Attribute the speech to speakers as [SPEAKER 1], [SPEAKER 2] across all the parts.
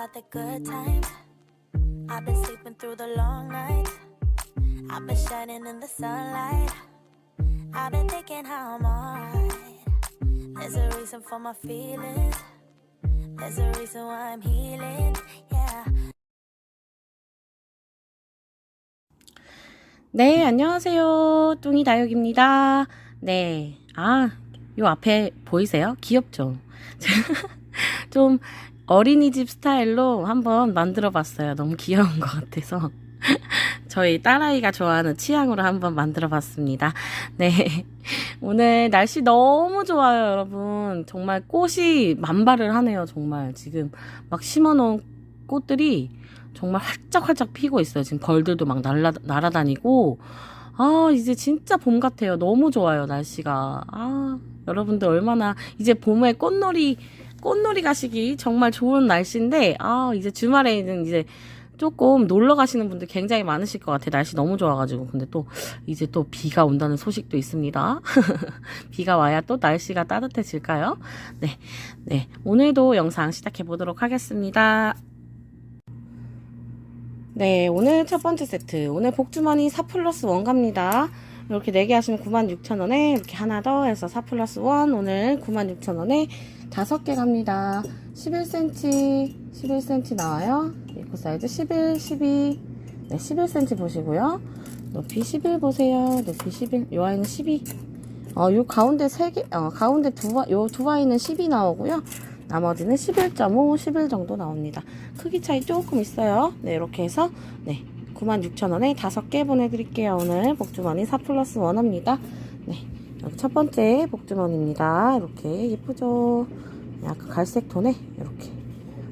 [SPEAKER 1] about the good times. I've been sleeping through the long nights. I've been shining in the sunlight. I've been thinking how I'm alright. There's a reason for my feelings. There's a reason why I'm healing. Yeah.
[SPEAKER 2] 네, 안녕하세요. 뚱이 다육입니다. 네. 아, 요 앞에 보이세요? 귀엽죠? 좀 어린이집 스타일로 한번 만들어 봤어요. 너무 귀여운 것 같아서. 저희 딸아이가 좋아하는 취향으로 한번 만들어 봤습니다. 네. 오늘 날씨 너무 좋아요, 여러분. 정말 꽃이 만발을 하네요, 정말. 지금 막 심어 놓은 꽃들이 정말 활짝활짝 피고 있어요. 지금 벌들도 막 날라, 날아다니고. 아, 이제 진짜 봄 같아요. 너무 좋아요, 날씨가. 아, 여러분들 얼마나, 이제 봄에 꽃놀이, 꽃놀이 가시기 정말 좋은 날씨인데, 아, 이제 주말에는 이제 조금 놀러 가시는 분들 굉장히 많으실 것 같아요. 날씨 너무 좋아가지고. 근데 또, 이제 또 비가 온다는 소식도 있습니다. 비가 와야 또 날씨가 따뜻해질까요? 네. 네. 오늘도 영상 시작해 보도록 하겠습니다. 네, 오늘 첫 번째 세트. 오늘 복주머니 4 플러스 1 갑니다. 이렇게 4개 하시면 96,000원에 이렇게 하나 더 해서 4 플러스 1 오늘 96,000원에 5개 갑니다. 11cm, 11cm 나와요. 입구 사이즈 11, 12, 네, 11cm 보시고요. 높이 11 보세요. 높이 11. 요 아이는 12. 어, 요 가운데 3개, 어, 가운데 두, 바- 요두 바위는 10이 나오고요. 나머지는 11.5, 11 정도 나옵니다. 크기 차이 조금 있어요. 네, 이렇게 해서, 네, 96,000원에 5개 보내드릴게요. 오늘 복주머니 4 플러스 1입니다. 네, 여기 첫 번째 복주머니입니다. 이렇게 예쁘죠? 약간 갈색 톤에 이렇게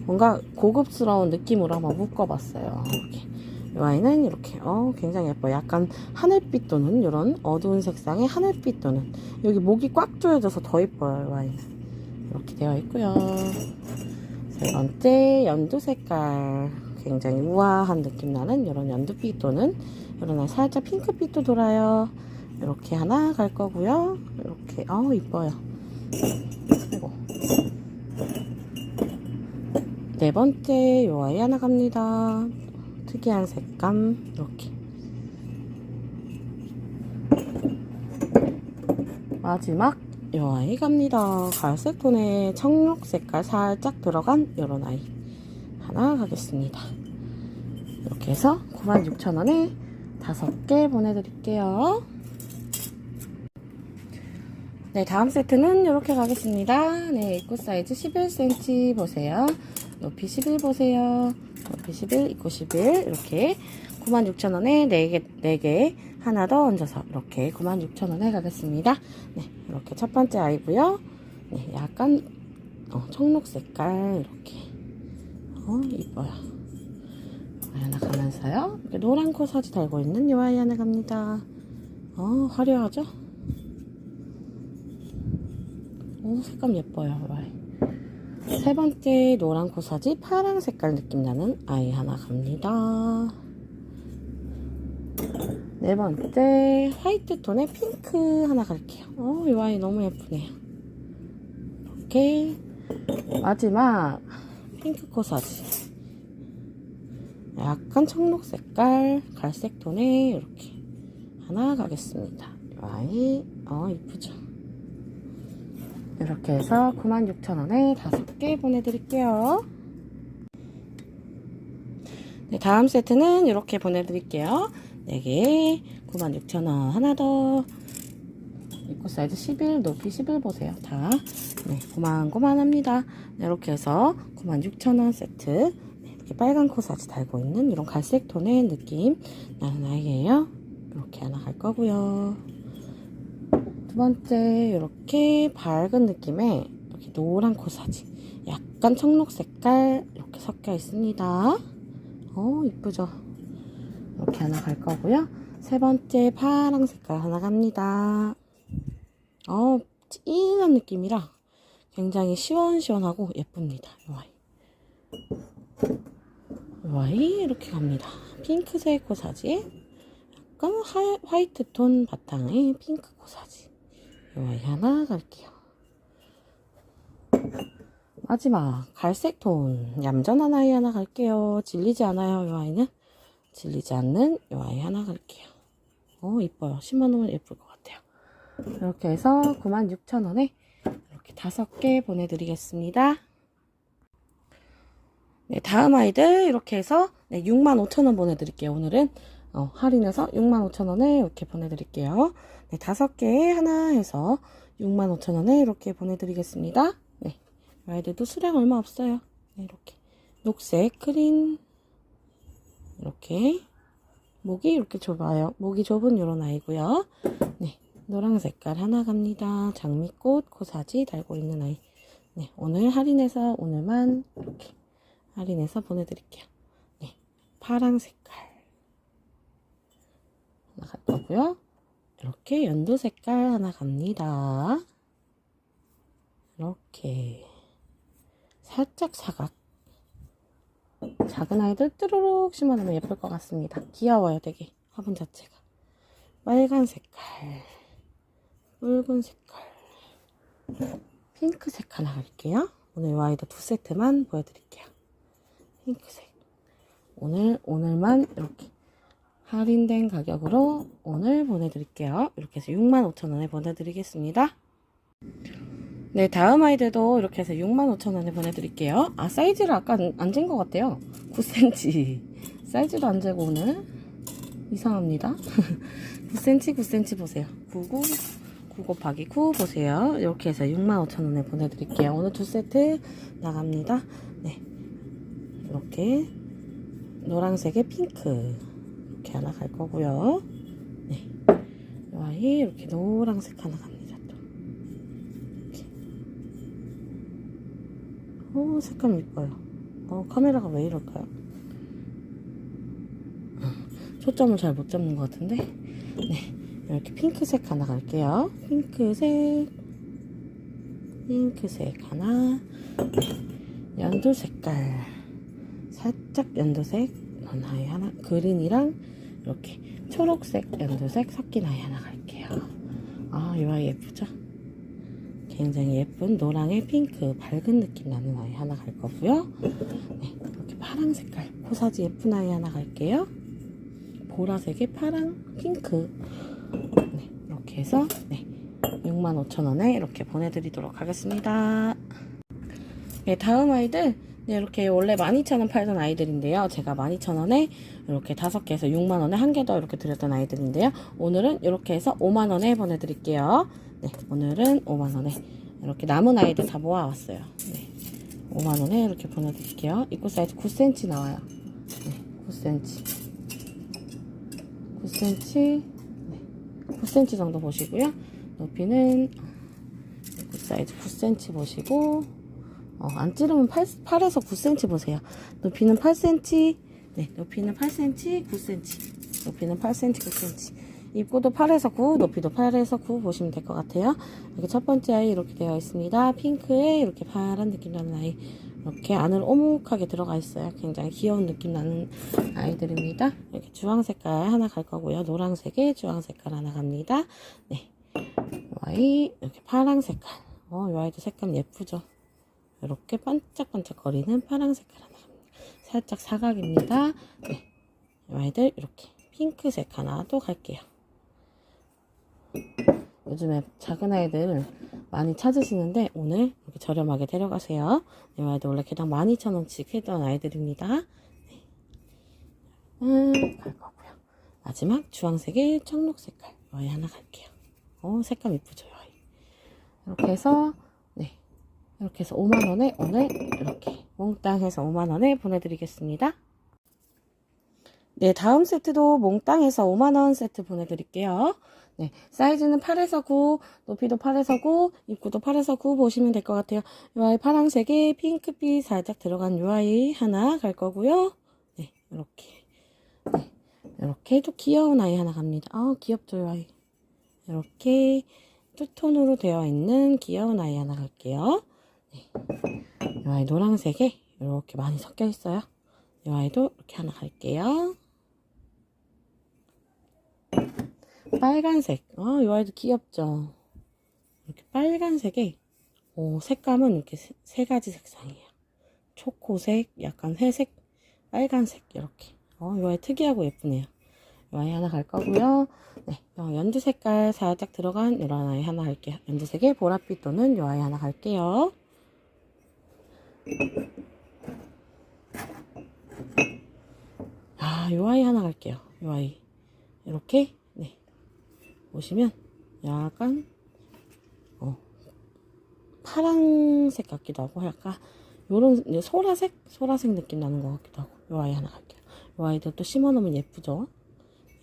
[SPEAKER 2] 뭔가 고급스러운 느낌으로 한번 묶어봤어요. 이렇게. 이 아이는 이렇게 어 굉장히 예뻐요. 약간 하늘빛 도는 이런 어두운 색상의 하늘빛 도는 여기 목이 꽉 조여져서 더 예뻐요. 이 아이는 이렇게 되어 있고요. 세 번째 연두 색깔 굉장히 우아한 느낌 나는 이런 연두빛 도는 이런 살짝 핑크빛도 돌아요. 이렇게 하나 갈 거고요. 이렇게 어 이뻐요. 그리고 네 번째 요 아이 하나 갑니다. 특이한 색감 이렇게 마지막 요 아이 갑니다. 갈색 톤에 청록 색깔 살짝 들어간 요런 아이 하나 가겠습니다. 이렇게 해서 96,000원에 5개 보내드릴게요. 네, 다음 세트는 이렇게 가겠습니다. 네, 입구 사이즈 11cm 보세요. 높이 11 보세요. 높이 11, 입구 11 이렇게 96,000원에 4개, 4개 하나 더 얹어서 이렇게 96,000원에 가겠습니다. 네, 이렇게 첫 번째 아이고요. 네, 약간 어, 청록 색깔 이렇게 어, 이뻐요. 하나 가면서요. 이렇게 노란 코사지 달고 있는 이 아이 하나 갑니다. 어, 화려하죠? 오, 색감 예뻐요, 이 아이. 세 번째 노란 코사지 파란 색깔 느낌 나는 아이 하나 갑니다. 네 번째 화이트 톤의 핑크 하나 갈게요. 어, 이 아이 너무 예쁘네요. 이렇게 마지막 핑크 코사지. 약간 청록 색깔 갈색 톤에 이렇게 하나 가겠습니다. 이 아이 어 이쁘죠? 이렇게 해서 96,000원에 5개 보내드릴게요. 네, 다음 세트는 이렇게 보내드릴게요. 4개 96,000원 하나 더 입구 사이즈 11 높이 11 보세요. 다 네, 고만고만합니다. 네, 이렇게 해서 96,000원 세트 네, 이렇게 빨간 코사지 달고 있는 이런 갈색 톤의 느낌 나는 아이예요. 이렇게 하나 갈 거고요. 두 번째 이렇게 밝은 느낌의 이렇게 노란 코사지 약간 청록 색깔 이렇게 섞여 있습니다 어 이쁘죠 이렇게 하나 갈 거고요 세 번째 파랑 색깔 하나 갑니다 어 진한 느낌이라 굉장히 시원시원하고 예쁩니다 이 아이 이 아이 이렇게 갑니다 핑크색 코사지 약간 하, 화이트 톤 바탕의 핑크 코사지 요 아이 하나 갈게요. 마지막 갈색 톤 얌전한 아이 하나 갈게요. 질리지 않아요, 이 아이는. 질리지 않는 이 아이 하나 갈게요. 어, 이뻐요. 10만 원은 예쁠 것 같아요. 이렇게 해서 96,000원에 이렇게 다섯 개 보내드리겠습니다. 네, 다음 아이들 이렇게 해서 네, 65,000원 보내드릴게요. 오늘은 어, 할인해서 65,000원에 이렇게 보내드릴게요. 네, 다섯 개 하나 해서 65,000원에 이렇게 보내드리겠습니다. 네, 이 아이들도 수량 얼마 없어요. 네, 이렇게 녹색 크림 이렇게 목이 이렇게 좁아요. 목이 좁은 이런 아이고요. 네, 노랑 색깔 하나 갑니다. 장미꽃 코사지 달고 있는 아이. 네, 오늘 할인해서 오늘만 이렇게 할인해서 보내드릴게요. 네, 파랑 색깔 하나 갈 거고요. 이렇게 연두 색깔 하나 갑니다. 이렇게 살짝 사각 작은 아이들 뚜루룩 심어놓으면 예쁠 것 같습니다. 귀여워요, 되게 화분 자체가. 빨간 색깔, 붉은 색깔, 핑크색 하나 갈게요. 오늘 이 아이들 두 세트만 보여드릴게요. 핑크색. 오늘 오늘만 이렇게 할인된 가격으로 오늘 보내드릴게요. 이렇게 해서 65,000원에 보내드리겠습니다. 네, 다음 아이들도 이렇게 해서 65,000원에 보내드릴게요. 아, 사이즈를 아까 안 잰 것 같아요. 9cm. 사이즈도 안 재고 오늘 이상합니다. 9cm, 9cm 보세요. 99, 9 곱하기 9 보세요. 이렇게 해서 65,000원에 보내드릴게요. 오늘 두 세트 나갑니다. 네, 이렇게 노란색에 핑크 이렇게 하나 갈 거고요. 네, 이 아이 이렇게 노란색 하나 갑니다. 또. 오, 색감 이뻐요. 어, 카메라가 왜 이럴까요? 초점을 잘 못 잡는 것 같은데. 네, 이렇게 핑크색 하나 갈게요. 핑크색, 핑크색 하나, 네, 연두 색깔, 살짝 연두색 하나에 하나, 그린이랑 이렇게 초록색, 연두색 섞인 아이 하나 갈게요. 아, 이 아이 예쁘죠? 굉장히 예쁜 노랑에 핑크 밝은 느낌 나는 아이 하나 갈 거고요. 네, 이렇게 파랑 색깔 코사지 예쁜 아이 하나 갈게요. 보라색에 파랑 핑크 네, 이렇게 해서 네, 65,000원에 이렇게 보내드리도록 하겠습니다. 네, 다음 아이들 네, 이렇게 원래 12,000원 팔던 아이들인데요. 제가 12,000원에 이렇게 다섯 개에서 6만원에 한 개 더 이렇게 드렸던 아이들인데요. 오늘은 이렇게 해서 5만원에 보내드릴게요. 네, 오늘은 5만원에 이렇게 남은 아이들 다 모아왔어요. 네, 5만원에 이렇게 보내드릴게요. 입구 사이즈 9cm 나와요. 네, 9cm. 9cm. 네, 9cm 정도 보시고요. 높이는 사이즈 9cm 보시고, 어, 안 찌르면 8, 8에서 9cm 보세요. 높이는 8cm, 네, 높이는 8cm, 9cm. 높이는 8cm, 9cm. 입구도 8에서 9, 높이도 8에서 9 보시면 될 것 같아요. 여기 첫 번째 아이 이렇게 되어 있습니다. 핑크에 이렇게 파란 느낌 나는 아이. 이렇게 안을 오목하게 들어가 있어요. 굉장히 귀여운 느낌 나는 아이들입니다. 이렇게 주황 색깔 하나 갈 거고요. 노란색에 주황 색깔 하나 갑니다. 네. 이 아이, 이렇게 파랑 색깔. 어, 이 아이도 색감 예쁘죠? 이렇게 반짝반짝 거리는 파랑 색깔 하나 갑니다. 살짝 사각입니다. 네. 이 아이들 이렇게 핑크색 하나 또 갈게요. 요즘에 작은 아이들 많이 찾으시는데 오늘 이렇게 저렴하게 데려가세요. 이 아이들 원래 개당 12,000원씩 했던 아이들입니다. 네. 음, 갈 거고요. 마지막 주황색의 청록 색깔 이 아이 하나 갈게요. 어, 색감 이쁘죠, 이 아이. 이렇게 해서 네. 이렇게 해서 5만원에 오늘 이렇게 몽땅 해서 5만원에 보내드리겠습니다. 네, 다음 세트도 몽땅해서 5만원 세트 보내드릴게요. 네, 사이즈는 8에서 9, 높이도 8에서 9, 입구도 8에서 9 보시면 될 것 같아요. 이 아이 파란색에 핑크빛 살짝 들어간 이 아이 하나 갈 거고요. 네, 이렇게. 네, 이렇게 또 귀여운 아이 하나 갑니다. 아, 귀엽죠, 이 아이. 이렇게 투톤으로 되어 있는 귀여운 아이 하나 갈게요. 네. 이 아이 노란색에 이렇게 많이 섞여 있어요. 이 아이도 이렇게 하나 갈게요. 빨간색. 아, 이 아이도 귀엽죠? 이렇게 빨간색에 어, 색감은 이렇게 세, 세 가지 색상이에요. 초코색, 약간 회색, 빨간색 이렇게. 어, 이 아이 특이하고 예쁘네요. 이 아이 하나 갈 거고요. 네, 어, 연두 색깔 살짝 들어간 이런 아이 하나 할게요. 연두색의 보랏빛 도는 이 아이 하나 갈게요. 아, 이 아이 하나 갈게요. 이 아이. 이렇게, 네. 보시면, 약간, 어, 파란색 같기도 하고, 약간, 요런, 이제 소라색? 소라색 느낌 나는 것 같기도 하고, 이 아이 하나 갈게요. 이 아이도 또 심어놓으면 예쁘죠?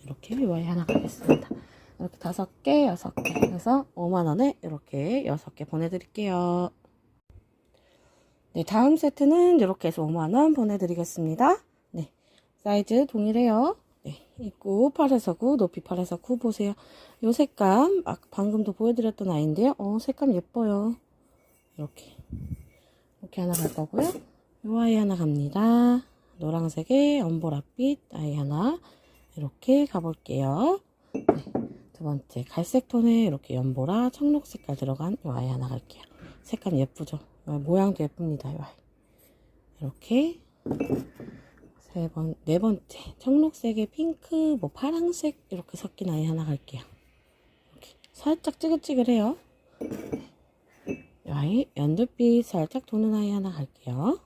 [SPEAKER 2] 이렇게 이 아이 하나 가겠습니다. 이렇게 다섯 개, 여섯 개 해서 5만원에 이렇게 여섯 개 보내드릴게요. 네, 다음 세트는 이렇게 해서 5만원 보내드리겠습니다. 네, 사이즈 동일해요. 네, 입구 8에서 9, 높이 8에서 9 보세요. 요 색감, 아, 방금도 보여드렸던 아이인데요. 어, 색감 예뻐요. 이렇게. 이렇게 하나 갈 거고요. 요 아이 하나 갑니다. 노란색의 엄보라빛 아이 하나 이렇게 가볼게요. 네, 두 번째 갈색 톤에 이렇게 연보라 청록 색깔 들어간 요 아이 하나 갈게요. 색감 예쁘죠? 어, 모양도 예쁩니다. 요 아이. 이렇게 세 번, 네 번째 청록색의 핑크, 뭐 파랑색 이렇게 섞인 아이 하나 갈게요. 이렇게 살짝 찌글찌글해요. 이 아이 연두빛 살짝 도는 아이 하나 갈게요.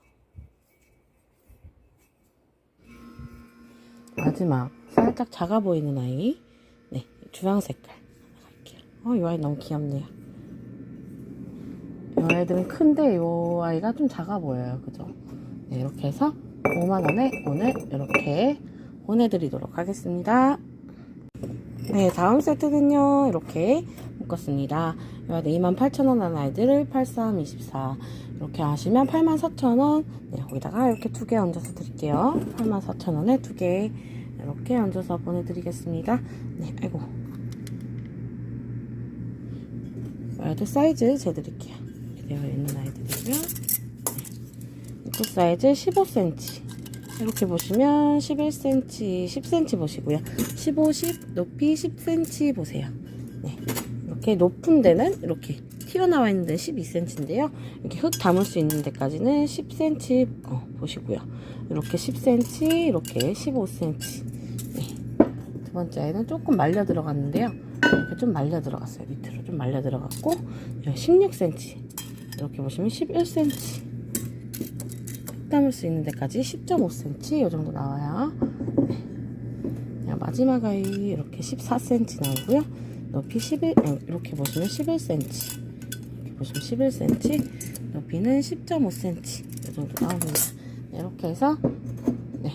[SPEAKER 2] 마지막 살짝 작아 보이는 아이 네 주황 색깔 하나 갈게요. 어, 이 아이 너무 귀엽네요. 이 아이들은 큰데 이 아이가 좀 작아 보여요. 그죠? 네, 이렇게 해서 5만원에 오늘 이렇게 보내드리도록 하겠습니다. 네, 다음 세트는요, 이렇게 묶었습니다. 이 28,000원 하는 아이들을 8324. 이렇게 하시면 84,000원. 네, 거기다가 이렇게 두 개 얹어서 드릴게요. 84,000원에 두 개. 이렇게 얹어서 보내드리겠습니다. 네, 아이고. 아이들 사이즈 재드릴게요. 되어 있는 아이들이고요. 네. 입구 사이즈 15cm. 이렇게 보시면 11cm, 10cm 보시고요. 15, 10, 높이 10cm 보세요. 네. 이렇게 높은 데는 이렇게 튀어나와 있는 데는 12cm인데요. 이렇게 흙 담을 수 있는 데까지는 10cm 어, 보시고요. 이렇게 10cm, 이렇게 15cm. 네. 두 번째 아이는 조금 말려 들어갔는데요. 이렇게 좀 말려 들어갔어요. 밑으로 좀 말려 들어갔고 16cm. 이렇게 보시면 11cm. 담을 수 있는 데까지 10.5cm 이 정도 나와요. 네. 마지막 아이 이렇게 14cm 나오고요. 높이 11 어, 이렇게 보시면 11cm. 이렇게 보시면 11cm. 높이는 10.5cm 이 정도 나옵니다. 네, 이렇게 해서 네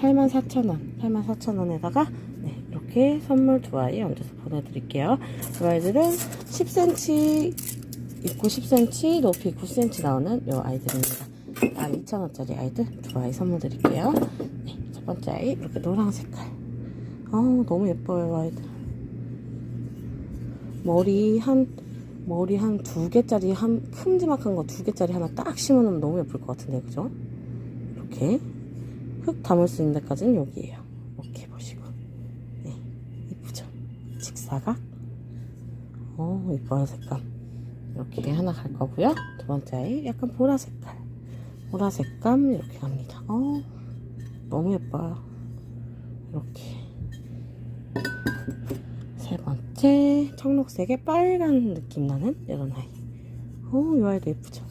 [SPEAKER 2] 84,000원 84,000원에다가 네, 이렇게 선물 두 아이 얹어서 보내드릴게요. 두 아이들은 10cm 입구 10cm 높이 9cm 나오는 이 아이들입니다. 아, 2,000원짜리 아이들 두 아이 선물 드릴게요. 네, 첫 번째 아이 이렇게 노랑 색깔. 아우 너무 예뻐요 아이들. 머리 한 머리 한 두 개짜리 한 큼지막한 거 두 개짜리 하나 딱 심어놓으면 너무 예쁠 것 같은데 그죠? 이렇게 흙 담을 수 있는 데까지는 여기에요. 이렇게 보시고 네 이쁘죠? 직사각. 어 이뻐요 색감. 이렇게 하나 갈 거고요. 두 번째 아이 약간 보라 색깔. 보라 색감 이렇게 갑니다. 어, 너무 예뻐요. 이렇게. 세 번째, 청록색의 빨간 느낌 나는 이런 아이. 어, 이 아이도 예쁘죠?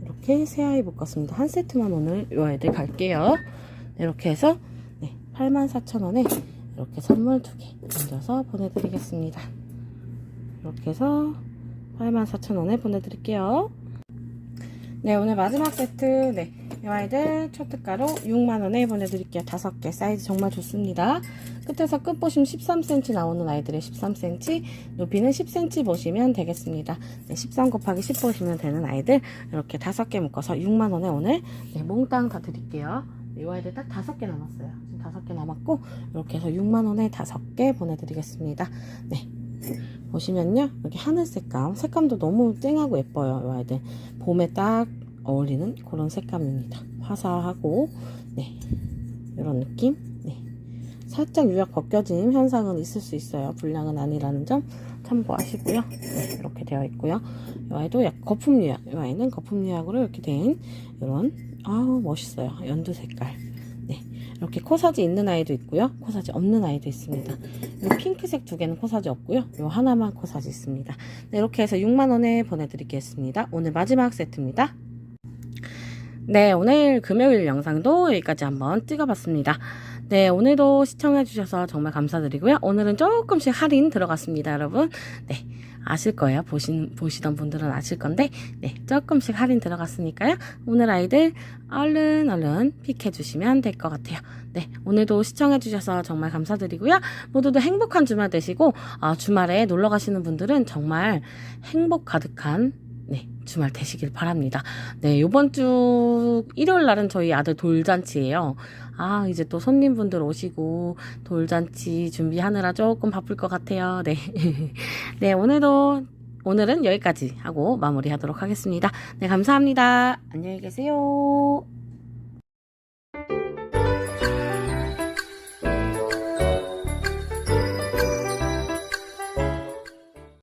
[SPEAKER 2] 이렇게 세 아이 묶었습니다. 한 세트만 오늘 이 아이들 갈게요. 이렇게 해서 네, 84,000원에 이렇게 선물 두 개 얹어서 보내드리겠습니다. 이렇게 해서 84,000원에 보내드릴게요. 네, 오늘 마지막 세트, 네. 이 아이들 초특가로 6만원에 보내드릴게요. 다섯 개 사이즈 정말 좋습니다. 끝에서 끝 보시면 13cm 나오는 아이들의 13cm, 높이는 10cm 보시면 되겠습니다. 네, 13 곱하기 10 보시면 되는 아이들, 이렇게 다섯 개 묶어서 6만원에 오늘, 네, 몽땅 다 드릴게요. 이 아이들 딱 다섯 개 남았어요. 지금 다섯 개 남았고, 이렇게 해서 6만원에 다섯 개 보내드리겠습니다. 네. 보시면요 여기 하늘 색감 색감도 너무 쨍하고 예뻐요 이 아이들 봄에 딱 어울리는 그런 색감입니다 화사하고 네 이런 느낌 네 살짝 유약 벗겨짐 현상은 있을 수 있어요. 불량은 아니라는 점 참고하시고요. 네, 이렇게 되어 있고요. 이 아이도 약 거품 유약, 이 아이는 거품 유약으로 이렇게 된 이런 아우 멋있어요. 연두 색깔. 네, 이렇게 코사지 있는 아이도 있고요. 코사지 없는 아이도 있습니다. 이 핑크색 두 개는 코사지 없고요. 이 하나만 코사지 있습니다. 네, 이렇게 해서 6만 원에 보내드리겠습니다. 오늘 마지막 세트입니다. 네, 오늘 금요일 영상도 여기까지 한번 찍어봤습니다. 네, 오늘도 시청해주셔서 정말 감사드리고요. 오늘은 조금씩 할인 들어갔습니다, 여러분. 네, 아실 거예요. 보신, 보시던 분들은 아실 건데, 네, 조금씩 할인 들어갔으니까요. 오늘 아이들 얼른 얼른 픽해주시면 될 것 같아요. 네, 오늘도 시청해주셔서 정말 감사드리고요. 모두도 행복한 주말 되시고, 아, 주말에 놀러 가시는 분들은 정말 행복 가득한 네, 주말 되시길 바랍니다. 네, 요번 주 일요일 날은 저희 아들 돌잔치예요. 아, 이제 또 손님분들 오시고 돌잔치 준비하느라 조금 바쁠 것 같아요. 네. 네, 오늘도 오늘은 여기까지 하고 마무리하도록 하겠습니다. 네, 감사합니다. 안녕히 계세요.